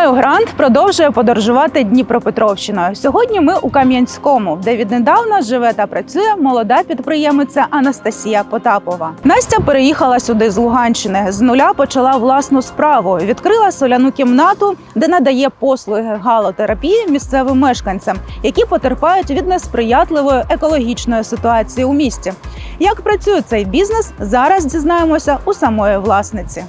Маю грант продовжує подорожувати Дніпропетровщиною. Сьогодні ми у Кам'янському, де віднедавна живе та працює молода підприємиця Анастасія Потапова. Настя переїхала сюди з Луганщини. З нуля почала власну справу. Відкрила соляну кімнату, де надає послуги галотерапії місцевим мешканцям, які потерпають від несприятливої екологічної ситуації у місті. Як працює цей бізнес, зараз дізнаємося у самої власниці.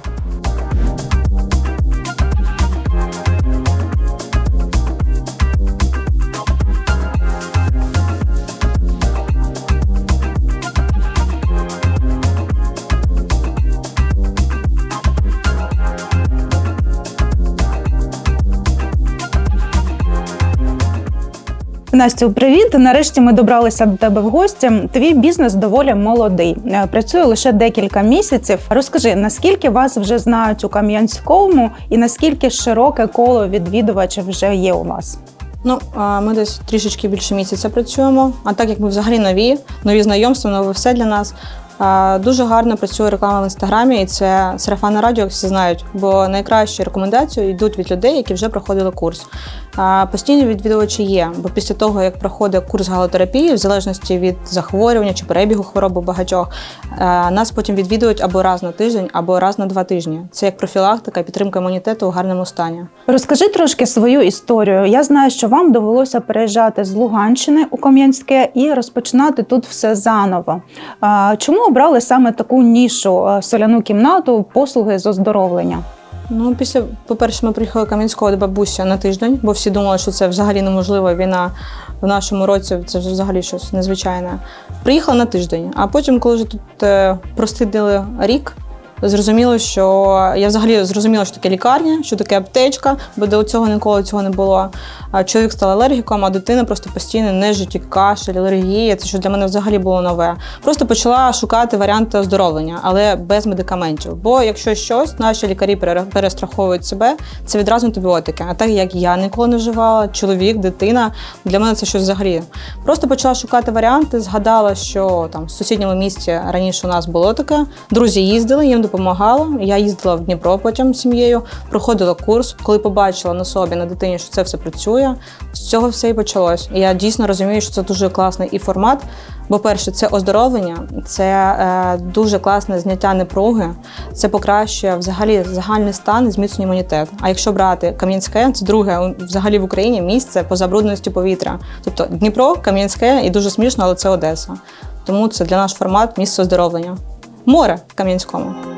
Настю, привіт! Нарешті ми добралися до тебе в гості. Твій бізнес доволі молодий. Е, Працює лише декілька місяців. Розкажи, наскільки вас вже знають у Кам'янському, і наскільки широке коло відвідувачів вже є у вас? Ну, ми десь трішечки більше місяця працюємо. А так як ми взагалі нові, нові знайомства, нове все для нас. Дуже гарно працює реклама в інстаграмі, і це сарафанне радіо, як всі знають, бо найкращі рекомендації йдуть від людей, які вже проходили курс. Постійні відвідувачі є, бо після того, як проходить курс галотерапії, в залежності від захворювання чи перебігу хвороби багатьох, нас потім відвідують або раз на тиждень, або раз на два тижні. Це як профілактика підтримка імунітету у гарному стані. Розкажи трошки свою історію. Я знаю, що вам довелося переїжджати з Луганщини у Кам'янське і розпочинати тут все заново. А, Обрали саме таку нішу е, соляну кімнату, послуги з оздоровлення? Ну, після, по-перше, ми приїхали Кам'янського до бабуся на тиждень, бо всі думали, що це взагалі неможливо. Війна в нашому році це взагалі щось незвичайне. Приїхала на тиждень, а потім, коли вже тут е, простидили рік, зрозуміло, що я взагалі зрозуміла, що таке лікарня, що таке аптечка, бо до цього ніколи цього не було. Чоловік став алергіком, а дитина просто постійно нежиті, кашель, алергія. Це що для мене взагалі було нове. Просто почала шукати варіанти оздоровлення, але без медикаментів. Бо якщо щось, наші лікарі перестраховують себе, це відразу антибіотики. А так як я ніколи не вживала, чоловік, дитина, для мене це щось взагалі. Просто почала шукати варіанти, згадала, що там в сусідньому місті раніше у нас було таке. Друзі їздили, їм допомагала. Я їздила в Дніпро потім з сім'єю, проходила курс. Коли побачила на собі на дитині, що це все працює, з цього все і почалось. І я дійсно розумію, що це дуже класний і формат. Бо перше, це оздоровлення, це е, дуже класне зняття напруги, це покращує взагалі загальний стан і зміцнює імунітет. А якщо брати Кам'янське, це друге взагалі в Україні місце по забрудненості повітря. Тобто Дніпро, Кам'янське і дуже смішно, але це Одеса. Тому це для наш формат місце оздоровлення. Море в Кам'янському.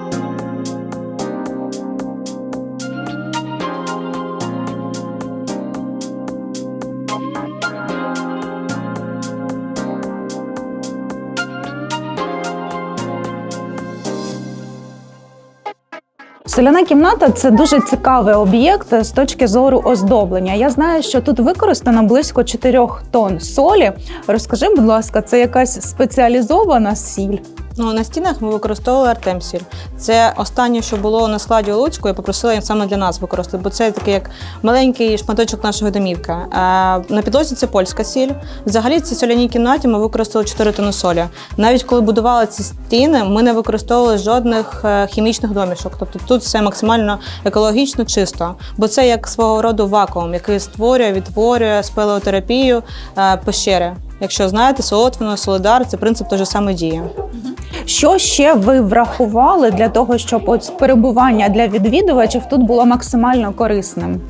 Соляна кімната це дуже цікавий об'єкт з точки зору оздоблення. Я знаю, що тут використано близько 4 тонн солі. Розкажи, будь ласка, це якась спеціалізована сіль? Ну, на стінах ми використовували артемсіль. Це останнє, що було на складі у Луцьку, я попросила саме для нас використати, бо це такий як маленький шматочок нашої домівки. А на підлозі це польська сіль. Взагалі, в цій соляній кімнаті ми використали 4 тонни солі. Навіть коли будували ці стіни, ми не використовували жодних е, хімічних домішок. Тобто тут все максимально екологічно чисто, бо це як свого роду вакуум, який створює, відтворює спелеотерапію е, пещери. Якщо знаєте, Солотвино, Солидар це принцип той же самий діє. Що ще ви врахували для того, щоб от перебування для відвідувачів тут було максимально корисним?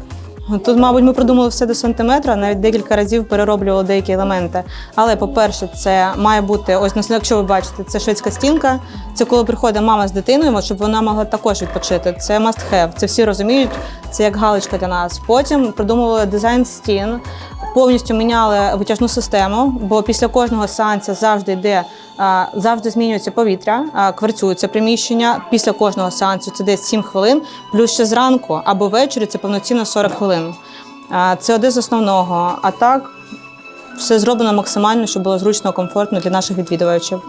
Тут, мабуть, ми продумали все до сантиметра, навіть декілька разів перероблювали деякі елементи. Але, по-перше, це має бути ось на- якщо ви бачите, це шведська стінка. Це коли приходить мама з дитиною, щоб вона могла також відпочити. Це must have. Це всі розуміють. Це як галочка для нас. Потім придумували дизайн стін, повністю міняли витяжну систему, бо після кожного сеансу завжди йде. Завжди змінюється повітря, кварцюється приміщення. Після кожного сеансу це десь 7 хвилин, плюс ще зранку або ввечері це повноцінно 40 хвилин. Це один з основного. А так, все зроблено максимально, щоб було зручно, комфортно для наших відвідувачів.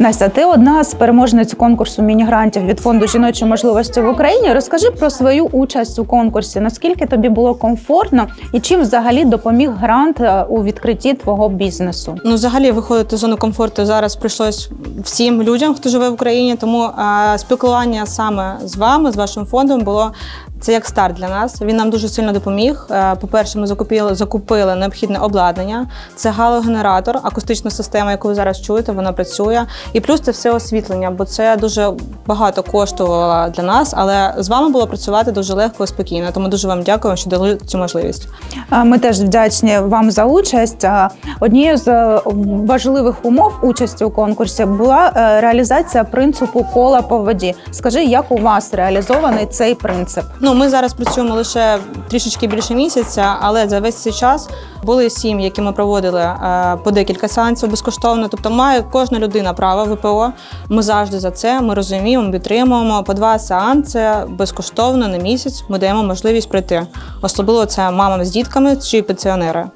Настя, ти одна з переможниць конкурсу міні-грантів від фонду жіночі можливості в Україні. Розкажи про свою участь у конкурсі. Наскільки тобі було комфортно і чим взагалі допоміг грант е, у відкритті твого бізнесу? Ну, взагалі, виходити з зони комфорту зараз прийшлось всім людям, хто живе в Україні. Тому е, спілкування саме з вами, з вашим фондом, було Це як старт для нас. Він нам дуже сильно допоміг. Е, По-перше, ми закупили, закупили необхідне обладнання. Це галогенератор, акустична система, яку ви зараз чуєте, вона працює. І плюс це все освітлення, бо це дуже багато коштувало для нас. Але з вами було працювати дуже легко і спокійно. Тому дуже вам дякую, що дали цю можливість. Е, Ми теж вдячні вам за участь. Е, Однією з важливих умов участі у конкурсі була реалізація принципу кола по воді. Скажи, як у вас реалізований цей принцип? Ну, ми зараз працюємо лише трішечки більше місяця, але за весь цей час були сім'ї, які ми проводили е, по декілька сеансів безкоштовно. Тобто має кожна людина право ВПО. Ми завжди за це. Ми розуміємо, підтримуємо. По два сеанси безкоштовно на місяць. Ми даємо можливість прийти. Особливо це мамам з дітками чи пенсіонери.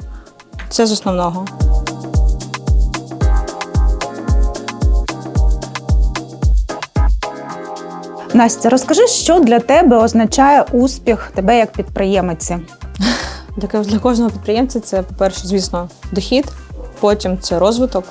Це з основного. Настя, розкажи, що для тебе означає успіх тебе як підприємиці? Для, кожного підприємця це, по-перше, звісно, дохід, потім це розвиток.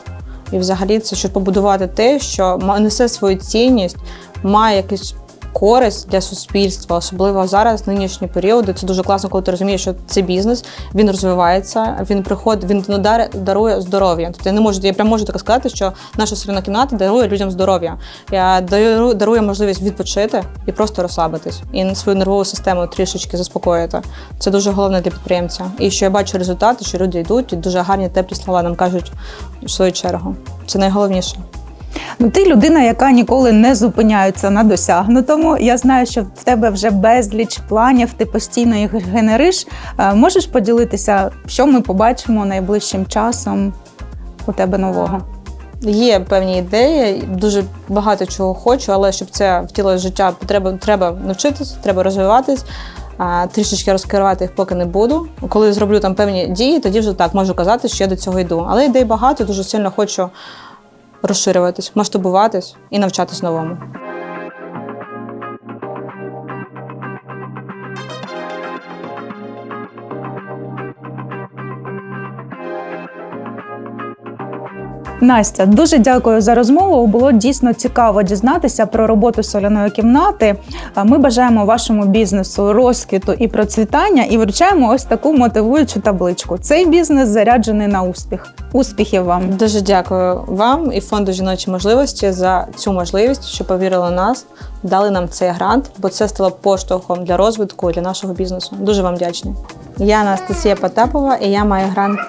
І взагалі це щоб побудувати те, що несе свою цінність, має якусь користь для суспільства, особливо зараз, нинішні періоди. Це дуже класно, коли ти розумієш, що це бізнес, він розвивається, він приходить, він надар- дарує здоров'я. Тобто я не можу, я прям можу так сказати, що наша сирена кімната дарує людям здоров'я. Я дарую, дарує можливість відпочити і просто розслабитись, і свою нервову систему трішечки заспокоїти. Це дуже головне для підприємця. І що я бачу результати, що люди йдуть і дуже гарні теплі слова нам кажуть в свою чергу. Це найголовніше. Ну, ти людина, яка ніколи не зупиняється на досягнутому. Я знаю, що в тебе вже безліч планів, ти постійно їх генериш. Е, Можеш поділитися, що ми побачимо найближчим часом у тебе нового? Є певні ідеї, дуже багато чого хочу, але щоб це втілило в життя, треба, треба навчитись, треба розвиватись. Трішечки розкривати їх поки не буду. Коли зроблю там певні дії, тоді вже так можу казати, що я до цього йду. Але ідей багато, дуже сильно хочу розширюватись, масштабуватись і навчатись новому. Настя, дуже дякую за розмову. Було дійсно цікаво дізнатися про роботу соляної кімнати. Ми бажаємо вашому бізнесу розквіту і процвітання і вручаємо ось таку мотивуючу табличку. Цей бізнес заряджений на успіх. Успіхів вам! Дуже дякую вам і фонду жіночі можливості за цю можливість, що повірили нас, дали нам цей грант, бо це стало поштовхом для розвитку для нашого бізнесу. Дуже вам вдячні. Я Анастасія Потапова і я маю грант